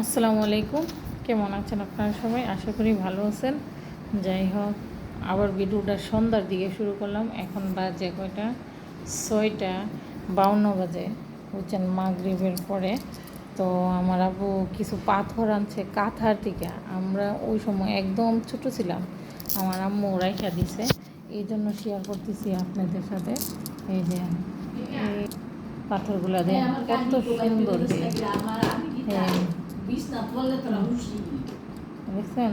আসসালামু আলাইকুম। কেমন আছেন আপনারা সবাই? আশা করি ভালো আছেন। যাই হোক, আবার ভিডিওটা সন্ধ্যার দিকে শুরু করলাম। এখন বাজে কয়টা? ছয়টা বাউন্ন বাজে, বুঝছেন, মাগরিবের পরে। তো আমার আবু কিছু পাথর আনছে কাঁথার থেকে। আমরা ওই সময় একদম ছোট ছিলাম। আমার আম্মু রাইখা দিছে। এই জন্য শেয়ার করতেছি আপনাদের সাথে। এই যে পাথরগুলা দেন, কত সুন্দর দিয়ে হ্যাঁ। দেখছেন?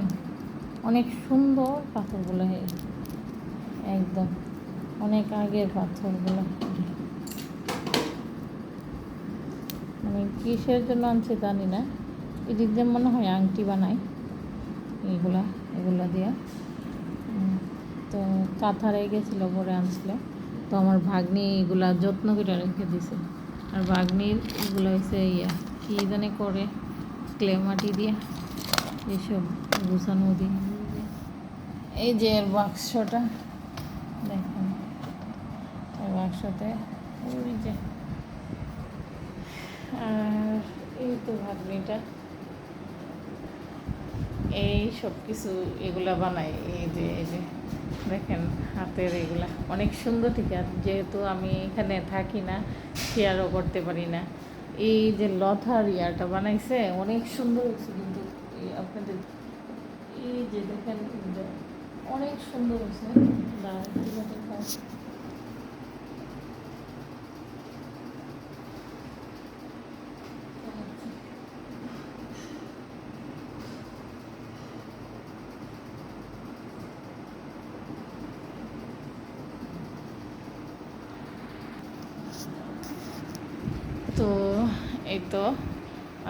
অনেক সুন্দর পাথরগুলো একদম। অনেক আগের পাথরগুলো। মানে কিসের জন্য আনছে জানি না। এদিক দিয়ে মনে হয় আংটি বানায় এইগুলা, এগুলা দিয়া। তো কাঁথারে গেছিল পরে আনছিল। তো আমার ভাগ্নি এগুলা যত্ন করে রেখে দিছে। আর ভাগ্নির এগুলো হয়েছে ইয়া, কী জানে করে। ক্লে মাটি দিয়ে এইসব গুছানো দিয়ে। এই যে এর বাক্সটা, দেখেন। এই বাক্সতে ওই যে। আর এই তো ভাগ্নিটা। এই সব কিছু এগুলা বানাই এই যে এই যে। দেখেন হাতের এগুলা। অনেক সুন্দর ঠিক আছে যেহেতু আমি এখানে থাকি না শেয়ারও করতে পারি না। এই যে লথার ইয়াটা বানাইছে, অনেক সুন্দর হয়েছে কিন্তু আপনাদের। এই যে দেখেন অনেক সুন্দর হয়েছে। এই তো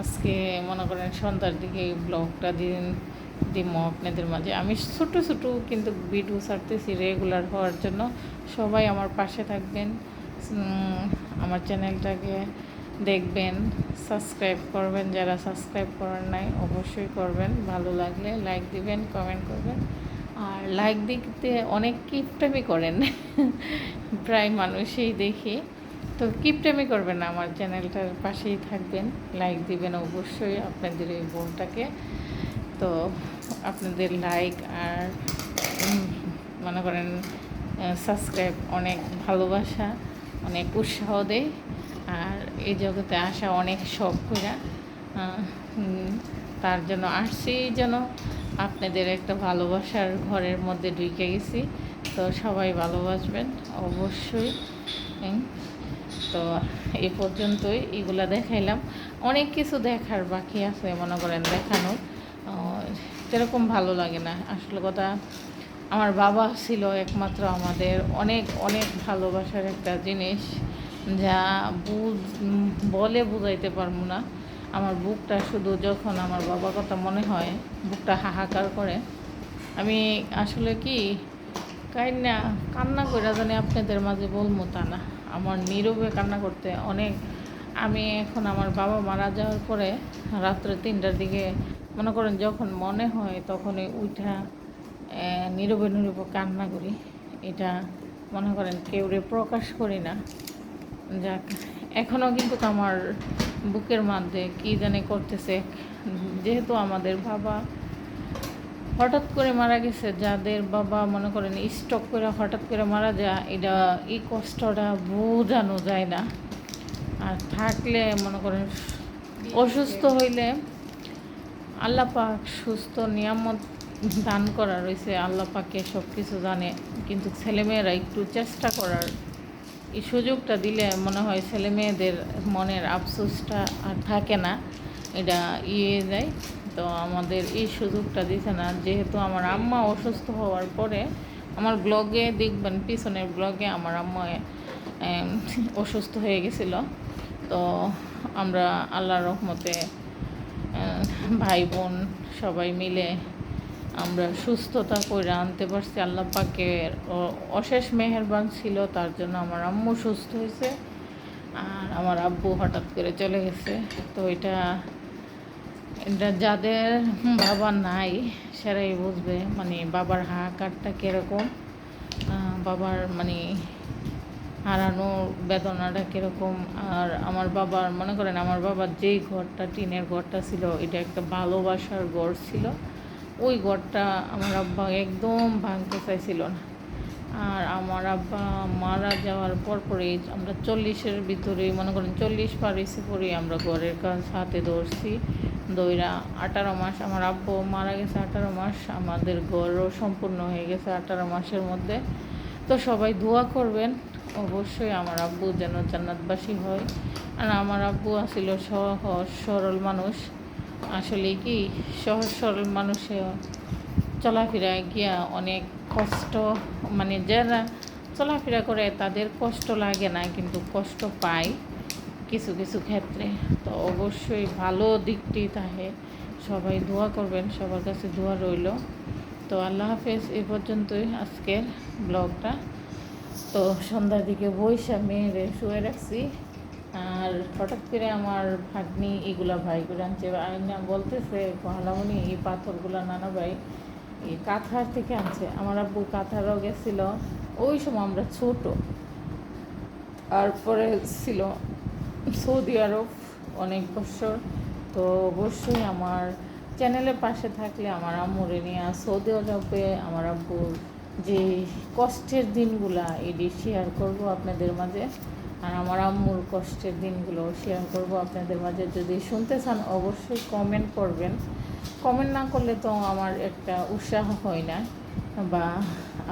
আজকে মনে করেন সন্ধ্যার দিকে এই ব্লগটা দিন দিব আপনাদের মাঝে। আমি ছোট ছোট কিন্তু ভিডিও ছাড়তেছি রেগুলার হওয়ার জন্য। সবাই আমার পাশে থাকবেন আমার চ্যানেলটাকে দেখবেন সাবস্ক্রাইব করবেন। যারা সাবস্ক্রাইব করার নাই, অবশ্যই করবেন। ভালো লাগলে লাইক দিবেন কমেন্ট করবেন। আর লাইক দিতে অনেক কিপটামি করেন। প্রায় মানুষই দেখি। তো কিপটামি করবেন না, আমার চ্যানেলটার পাশেই থাকবেন লাইক দিবেন অবশ্যই আপনাদের এই বোনটাকে। তো আপনাদের লাইক আর মনে করেন সাবস্ক্রাইব অনেক ভালোবাসা, অনেক উৎসাহ দেয়। আর এই জগতে আসা অনেক শখ করে তার জন্য আসছি যেন আপনাদের একটা ভালোবাসার ঘরের মধ্যে ঢুকে গেছি। তো সবাই ভালোবাসবেন, অবশ্যই। তো এই পর্যন্তই এগুলা দেখাইলাম। অনেক কিছু দেখার বাকি আছে মনে করেন দেখানোর। সেরকম ভালো লাগে না। আসলে কথা, আমার বাবা ছিল একমাত্র আমাদের অনেক অনেক ভালোবাসার একটা জিনিস যা বুঝ, বলে বুঝাইতে পারব না। আমার বুকটা শুধু যখন আমার বাবার কথা মনে হয়, বুকটা হাহাকার করে। আমি আসলে কি কান্না কান্না করে জানি আপনাদের মাঝে বলব তা না। আমার নীরবে কান্না করতে অনেক আমি এখন আমার বাবা মারা যাওয়ার পরে রাত্রে তিনটার দিকে মনে করেন যখন মনে হয় তখনই উঠা নীরবে নীরবে কান্না করি। এটা মনে করেন কেউরে প্রকাশ করি না। যাক এখনও কিন্তু আমার বুকের মধ্যে কী জানি করতেছে। যেহেতু আমাদের বাবা হঠাৎ করে মারা গেছে যাদের বাবা মনে করেন স্টক করে হঠাৎ করে মারা যায়, এটা এই কষ্টটা বোঝানো যায় না। আর থাকলে মনে করেন অসুস্থ হইলে আল্লাহ পাক সুস্থ নিয়ামত দান করা রয়েছে, আল্লাহ পাকে সব কিছু জানে। কিন্তু ছেলেমেয়েরা একটু চেষ্টা করার এই সুযোগটা দিলে মনে হয় ছেলেমেয়েদের মনের আফসোসটা আর থাকে না, এটা ইয়ে যায়। তো আমাদের এই সুযোগটা দিছে না। যেহেতু আমার আম্মা অসুস্থ হওয়ার পরে আমার ব্লগে দেখবেন, পিছনের ব্লগে আমার আম্মা অসুস্থ হয়ে গেছিল। তো আমরা আল্লাহর রহমতে ভাই বোন সবাই মিলে আমরা সুস্থতা করে আনতে পারছি। আল্লাহ পাকের অ- অশেষ মেহেরবান ছিল, তার জন্য আমার আম্মু সুস্থ হয়েছে। আর আমার আব্বু হঠাৎ করে চলে গেছে। তো এটা এটা যাদের বাবা নাই, সেরাই বুঝবে মানে বাবার হাহাকারটা কীরকম বাবার মানে হারানোর বেদনাটা কীরকম, আর আমার বাবার, মনে করেন আমার বাবার যেই ঘরটা, টিনের ঘরটা ছিল, এটা একটা ভালোবাসার ঘর ছিল, ওই ঘরটা আমার আব্বা একদম ভাঙতে চাইছিল না। আর আমার আব্বা মারা যাওয়ার পর পরেই আমরা চল্লিশের ভিতরে মনে করেন চল্লিশ পার এসে পরেই আমরা ঘরের কাজ হাতে ধরছি। দইরা আঠারো মাস, আমার আব্বু মারা গেছে আঠারো মাস, আমাদের ঘরও সম্পূর্ণ হয়ে গেছে আঠারো মাসের মধ্যে। তো সবাই দোয়া করবেন, অবশ্যই আমার আব্বু যেন জান্নাতবাসী হয়। আর আমার আব্বু আসিল সহজ সরল মানুষ। আসলে কি, সহজ সরল মানুষে চলাফেরা গিয়া অনেক কষ্ট মানে যারা চলাফেরা করে তাদের কষ্ট লাগে না, কিন্তু কষ্ট পায়। কিছু কিছু ক্ষেত্রে। তো অবশ্যই ভালো দিকটি তাহে সবাই দোয়া করবেন, সবার কাছে দোয়া রইল। তো আল্লাহ হাফেজ, এ পর্যন্তই আজকের ব্লগটা। তো সন্ধ্যার দিকে বইসা মেয়েরে শুয়ে রাখছি। আর হঠাৎ করে আমার ভাগ্নি এগুলা ভাই করে আনছে। আইনা বলতেছে কহালামনি এই পাথরগুলা নানা ভাই, এই কাঁথার থেকে আনছে। আমার আব্বু কাঁথারও গেছিল। ওই সময় আমরা ছোট। তারপরে ছিল সৌদি আরব অনেক বছর। তো অবশ্যই আমার চ্যানেলের পাশে থাকলে আমার আম্মুরে নিয়ে সৌদি আরবে আমার আব্বুর যে কষ্টের দিনগুলা, এটি শেয়ার করব আপনাদের মাঝে। আর আমার আম্মুর কষ্টের দিনগুলো শেয়ার করব আপনাদের মাঝে। যদি শুনতে চান, অবশ্যই কমেন্ট করবেন। কমেন্ট না করলে তো আমার একটা উৎসাহ হয় না, বা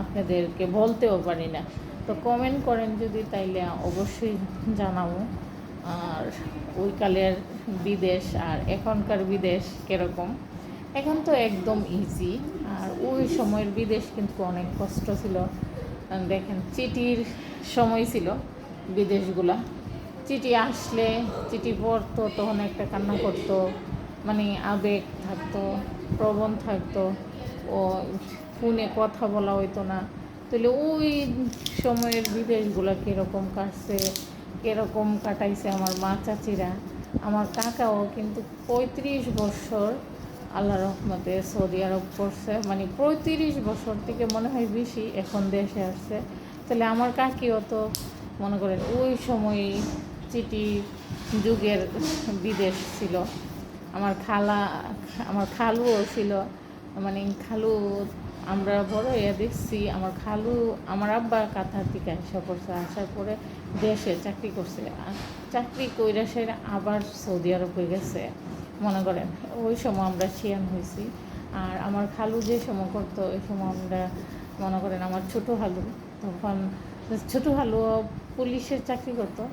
আপনাদেরকে বলতেও পারি না। তো কমেন্ট করেন যদি, তাইলে অবশ্যই জানাব। আর ওই কালের বিদেশ আর এখনকার বিদেশ কীরকম? এখন তো একদম ইজি আর ওই সময়ের বিদেশ কিন্তু অনেক কষ্ট ছিল। দেখেন, চিঠির সময় ছিল বিদেশগুলা। চিঠি আসলে, চিঠি পড়তো, তখন একটা কান্না করতো মানে আবেগ থাকতো, প্রবণ থাকতো। ও ফোনে কথা বলা হইতো না। তাহলে ওই সময়ের বিদেশগুলো কীরকম কাটছে? কীরকম কাটাইছে আমার মা চাচিরা। আমার কাকাও কিন্তু পঁয়ত্রিশ বছর আল্লাহ রহমতে সৌদি আরব করছে। মানে পঁয়ত্রিশ বছর থেকে মনে হয় বেশি এখন দেশে আসছে। তাহলে আমার কাকিও তো মনে করেন ওই সময় চিঠি যুগের বিদেশ ছিল। আমার খালা, আমার খালুও ছিল। মানে খালু আমরা বড় ইয়ে দেখছি আমার খালু, আমার আব্বা কাঁথার থেকে আসা পড়ছে, আসার পরে দেশে চাকরি করছে। চাকরি কইরা সে আবার সৌদি আরব হয়ে গেছে, মনে করেন। ওই সময় আমরা শিয়ান হয়েছি আর আমার খালু যে সময় করতো, ওই সময় আমরা, মনে করেন আমার ছোটো হালু তখন ছোটো হালু পুলিশের চাকরি করতো।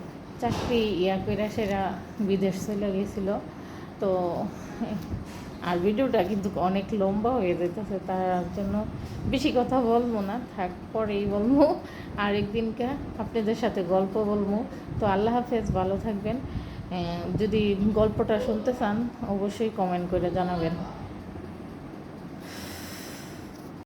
চাকরি ইয়া কইরা সেরা বিদেশ চলে গেছিল। তো আর ভিডিওটা কিন্তু অনেক লম্বা হয়ে যেতেছে, তার জন্য বেশি কথা বলব না, থাক পরেই বলব। আর একদিনকে আপনাদের সাথে গল্প বলব। তো আল্লাহ হাফেজ, ভালো থাকবেন। যদি গল্পটা শুনতে চান, অবশ্যই কমেন্ট করে জানাবেন।